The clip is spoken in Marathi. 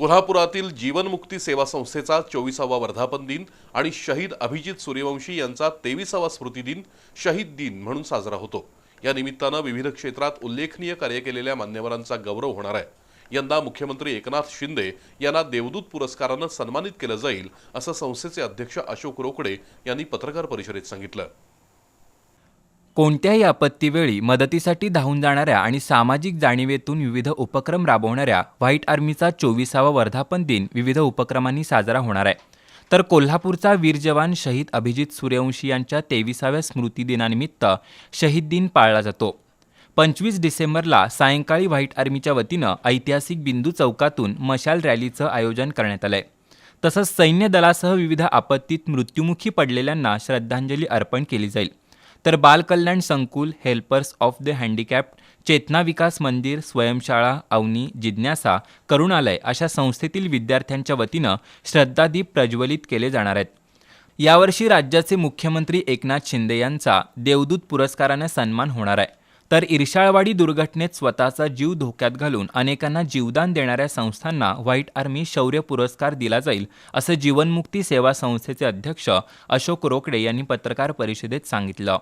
कोल्हापुरातील जीवनमुक्ती सेवा संस्थेचा चोवीसावा वर्धापन दिन आणि शहीद अभिजित सूर्यवंशी यांचा तेविसावा स्मृती दिन शहीद दिन म्हणून साजरा होतो. या निमित्तानं विविध क्षेत्रात उल्लेखनीय कार्य केलेल्या मान्यवरांचा गौरव होणार आहे. यंदा मुख्यमंत्री एकनाथ शिंदे यांना देवदूत पुरस्कारानं सन्मानित केलं जाईल असं संस्थेचे अध्यक्ष अशोक रोकडे यांनी पत्रकार परिषदेत सांगितलं. कोणत्याही आपत्तीवेळी मदतीसाठी धावून जाणाऱ्या आणि सामाजिक जाणीवेतून विविध उपक्रम राबवणाऱ्या व्हाईट आर्मीचा चोवीसावा वर्धापन दिन विविध उपक्रमांनी साजरा होणार आहे. तर कोल्हापूरचा वीर जवान शहीद अभिजित सूर्यवंशी यांच्या तेविसाव्या स्मृती दिनानिमित्त शहीद दिन पाळला जातो. पंचवीस डिसेंबरला सायंकाळी व्हाईट आर्मीच्या वतीनं ऐतिहासिक बिंदू चौकातून मशाल रॅलीचं आयोजन करण्यात आलंय. तसंच सैन्य दलासह विविध आपत्तीत मृत्युमुखी पडलेल्यांना श्रद्धांजली अर्पण केली जाईल. तर Balkalyan Sankul helpers of the handicapped Chetana Vikas Mandir स्वयंशाळा Avni जिज्ञासा करुणालय अशा संस्थेतील विद्यार्थ्यांच्या वतीनं श्रद्धादीप प्रज्वलित केले जाणार आहेत. यावर्षी राज्याचे मुख्यमंत्री एकनाथ शिंदे यांचा देवदूत पुरस्कारानं सन्मान होणार आहे. तर इर्शाळवाडी दुर्घटनेत स्वतःचा जीव धोक्यात घालून अनेकांना जीवदान देणाऱ्या संस्थांना व्हाईट आर्मी शौर्य पुरस्कार दिला जाईल असं जीवनमुक्ती सेवा संस्थेचे अध्यक्ष अशोक रोकडे यांनी पत्रकार परिषदेत सांगितलं.